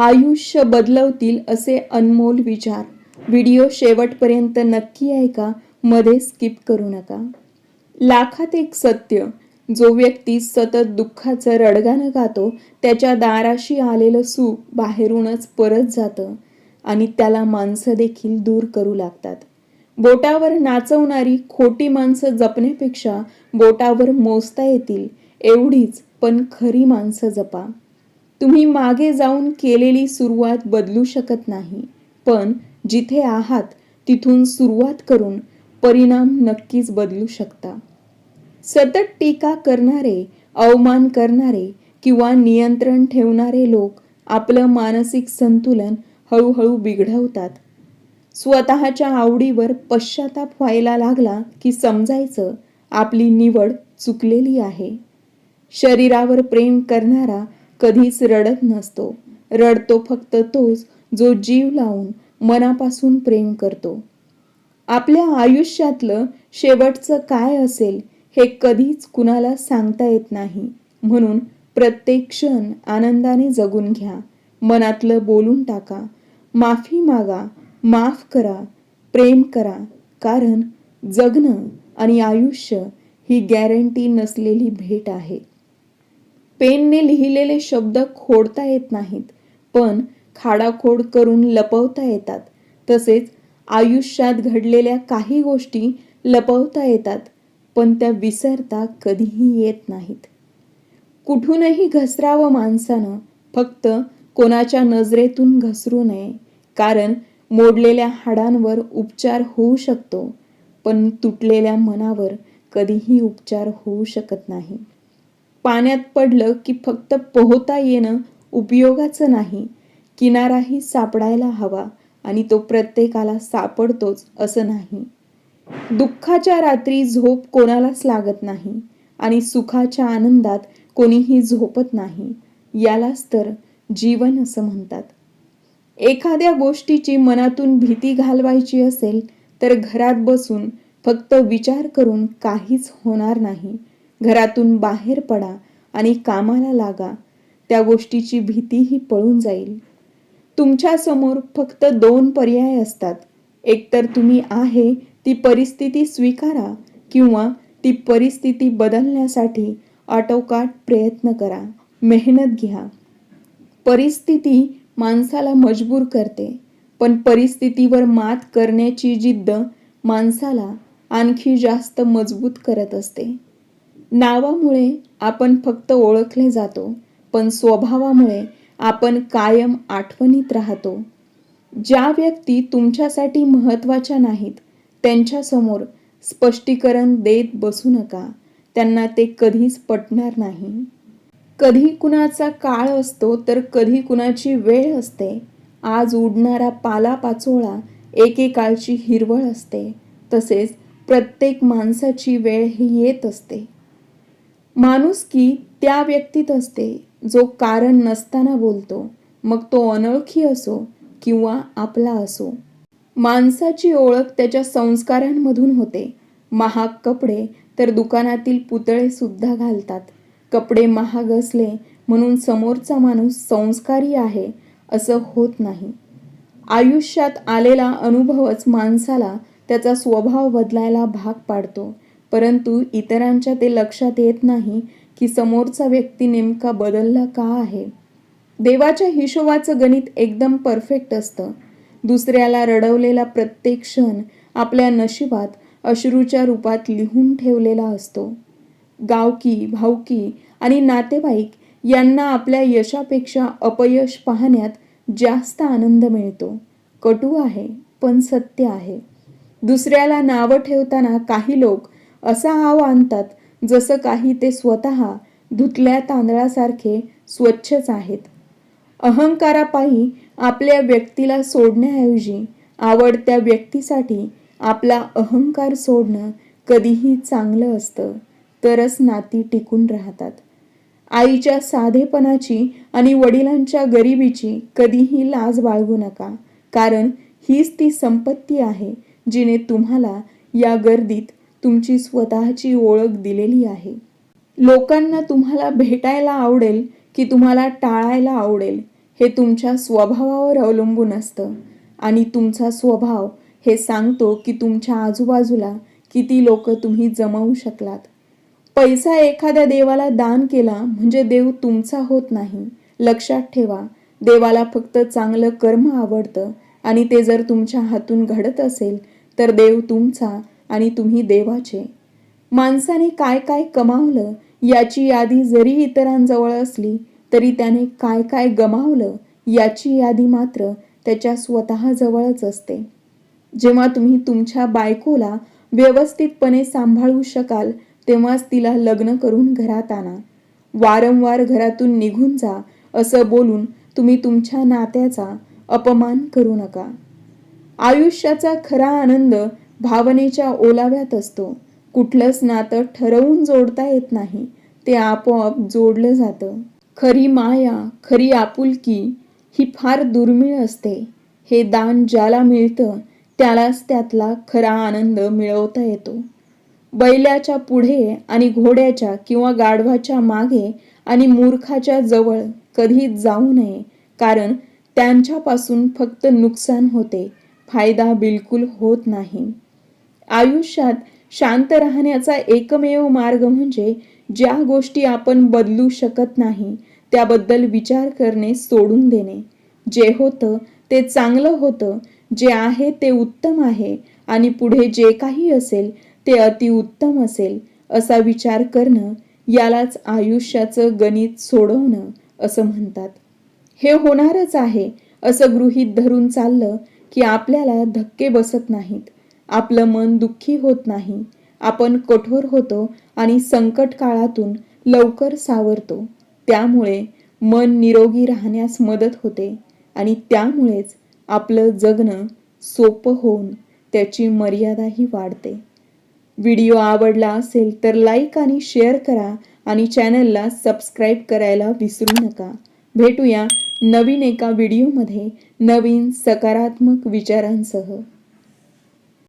आयुष्य बदलवतील असे अनमोल विचार. व्हिडिओ शेवटपर्यंत नक्की ऐका मध्ये स्किप करू नका. लाखात एक सत्य जो व्यक्ती सतत दुःखाचं रडगाणं गातो त्याच्या दाराशी आलेलं सुख बाहेरूनच परत जातं आणि त्याला माणसं देखील दूर करू लागतात. बोटावर नाचवणारी खोटी माणसं जपण्यापेक्षा बोटावर मोजता येतील एवढीच पण खरी माणसं जपा. तुम्ही मागे जाऊन केलेली सुरुवात बदलू शकत नाही. पण जिथे आहात तिथून सुरुवात करून परिणाम नक्कीच बदलू शकता. सतत टीका करणारे अवमान करणारे किंवा नियंत्रण ठेवणारे लोक आपलं मानसिक संतुलन हळूहळू बिघडवतात. स्वतःच्या आवडीवर पश्चाताप व्हायला लागला की समजायचं आपली निवड चुकलेली आहे. शरीरावर प्रेम करणारा कधीच रडत नसतो. रडतो फक्त तोच जो जीव लावून मनापासून प्रेम करतो. आपल्या आयुष्यातलं शेवटचं काय असेल हे कधीच कुणाला सांगता येत नाही. म्हणून प्रत्येक क्षण आनंदाने जगून घ्या. मनातलं बोलून टाका. माफी मागा. माफ करा. प्रेम करा. कारण जगणं आणि आयुष्य ही गॅरंटी नसलेली भेट आहे. पेनने लिहिलेले शब्द खोडता येत नाहीत पण खाडाखोड करून लपवता येतात. तसेच आयुष्यात घडलेल्या काही गोष्टी लपवता येतात पण त्या विसरता कधीही येत नाहीत. कुठूनही घसरावं माणसानं फक्त कोणाच्या नजरेतून घसरू नये कारण मोडलेल्या हाडांवर उपचार होऊ शकतो पण तुटलेल्या मनावर कधीही उपचार होऊ शकत नाही. पाण्यात पडलं की फक्त पोहता येणं उपयोगाचं नाही. किनाराही सापडायला हवा आणि तो प्रत्येकाला सापडतोच असं नाही. दुःखाच्या रात्री झोप कोणालाच लागत नाही आणि सुखाच्या आनंदात कोणीही झोपत नाही. यालाच तर जीवन असं म्हणतात. एखाद्या गोष्टीची मनातून भीती घालवायची असेल तर घरात बसून फक्त विचार करून काहीच होणार नाही. घरातून बाहेर पडा आणि कामाला लागा. त्या गोष्टीची भीतीही पळून जाईल. तुमच्यासमोर फक्त दोन पर्याय असतात. एकतर तुम्ही आहे ती परिस्थिती स्वीकारा किंवा ती परिस्थिती बदलण्यासाठी आटोकाट प्रयत्न करा. मेहनत घ्या. परिस्थिती माणसाला मजबूर करते पण परिस्थितीवर मात करण्याची जिद्द माणसाला आणखी जास्त मजबूत करत असते. नावामुळे आपण फक्त ओळखले जातो पण स्वभावामुळे आपण कायम आठवणीत राहतो. ज्या व्यक्ती तुमच्यासाठी महत्त्वाच्या नाहीत त्यांच्यासमोर स्पष्टीकरण देत बसू नका. त्यांना ते कधीच पटणार नाही. कधी कुणाचा काळ असतो तर कधी कुणाची वेळ असते. आज उडणारा पाला पाचोळा एकेकाळची हिरवळ असते. तसेच प्रत्येक माणसाची वेळ ही येत असते. माणुसकी त्या व्यक्तीत असते जो कारण नसताना बोलतो मग तो अनोळखी असो किंवा आपला असो. माणसाची ओळख त्याच्या संस्कारांमधून होते. महाग कपडे तर दुकानातील पुतळे सुद्धा घालतात. कपडे महाग असले म्हणून समोरचा माणूस संस्कारी आहे असं होत नाही. आयुष्यात आलेला अनुभवच माणसाला त्याचा स्वभाव बदलायला भाग पाडतो. परंतु इतरांच्या ते लक्षात येत नाही की समोरचा व्यक्ती नेमका बदलला का आहे. देवाच्या हिशोबाचं गणित एकदम परफेक्ट असतं. दुसऱ्याला रडवलेला प्रत्येक क्षण आपल्या नशिबात अश्रूच्या रूपात लिहून ठेवलेला असतो. गावकी भावकी आणि नातेवाईक यांना आपल्या यशापेक्षा अपयश पाहण्यात जास्त आनंद मिळतो. कटू आहे पण सत्य आहे. दुसऱ्याला नावं ठेवताना काही लोक असा हाव आणतात जसं काही ते स्वतः धुतल्या तांदळासारखे स्वच्छच आहेत. अहंकारापायी आपल्या व्यक्तीला सोडण्याऐवजी आवडत्या व्यक्तीसाठी आपला अहंकार सोडणं कधीही चांगलं असतं तरच नाती टिकून राहतात. आईच्या साधेपणाची आणि वडिलांच्या गरिबीची कधीही लाज बाळगू नका कारण हीच ती संपत्ती आहे जिने तुम्हाला या गर्दीत तुमची स्वतःची ओळख दिलेली आहे. लोकांना तुम्हाला भेटायला आवडेल की तुम्हाला टाळायला आवडेल हे तुमच्या स्वभावावर अवलंबून असतं. आणि तुमचा स्वभाव हे सांगतो की तुमच्या आजूबाजूला किती लोक तुम्ही जमवू शकलात. पैसा एखाद्या देवाला दान केला म्हणजे देव तुमचा होत नाही. लक्षात ठेवा देवाला फक्त चांगलं कर्म आवडतं आणि ते जर तुमच्या हातून घडत असेल तर देव तुमचा आणि तुम्ही देवाचे. माणसाने काय काय कमावलं याची यादी जरी इतरांजवळ असली तरी त्याने काय काय गमावलं याची यादी मात्र त्याच्या स्वतःजवळच असते. जेव्हा तुम्ही तुमच्या बायकोला व्यवस्थितपणे सांभाळू शकाल तेव्हाच तिला लग्न करून घरात आणा. वारंवार घरातून निघून जा असं बोलून तुम्ही तुमच्या नात्याचा अपमान करू नका. आयुष्याचा खरा आनंद भावनेच्या ओलाव्यात असतो. कुठलंच नातं ठरवून जोडता येत नाही. ते आपोआप जोडलं जातं. खरी माया खरी आपुलकी ही फार दुर्मिळ असते. हे दान ज्याला मिळतं त्यालाच त्यातला खरा आनंद मिळवता येतो. बैलाच्या पुढे आणि घोड्याच्या किंवा गाढवाच्या मागे आणि मूर्खाच्या जवळ कधीच जाऊ नये कारण त्यांच्यापासून फक्त नुकसान होते. फायदा बिलकुल होत नाही. आयुष्यात शांत राहण्याचा एकमेव मार्ग म्हणजे ज्या गोष्टी आपण बदलू शकत नाही त्याबद्दल विचार करणे सोडून देणे. जे होतं ते चांगलं होतं जे आहे ते उत्तम आहे आणि पुढे जे काही असेल ते अतिउत्तम असेल असा विचार करणं यालाच आयुष्याचं गणित सोडवणं असं म्हणतात. हे होणारच आहे असं गृहीत धरून चाललं की आपल्याला धक्के बसत नाहीत. आपलं मन दुःखी होत नाही. आपण कठोर होतो आणि संकट काळातून लवकर सावरतो. त्यामुळे मन निरोगी राहण्यास मदत होते आणि त्यामुळेच आपलं जगणं सोपं होऊन त्याची मर्यादाही वाढते. व्हिडिओ आवडला असेल तर लाईक आणि शेअर करा आणि चॅनलला सबस्क्राईब करायला विसरू नका. भेटूया नवीन एका व्हिडिओमध्ये नवीन सकारात्मक विचारांसह.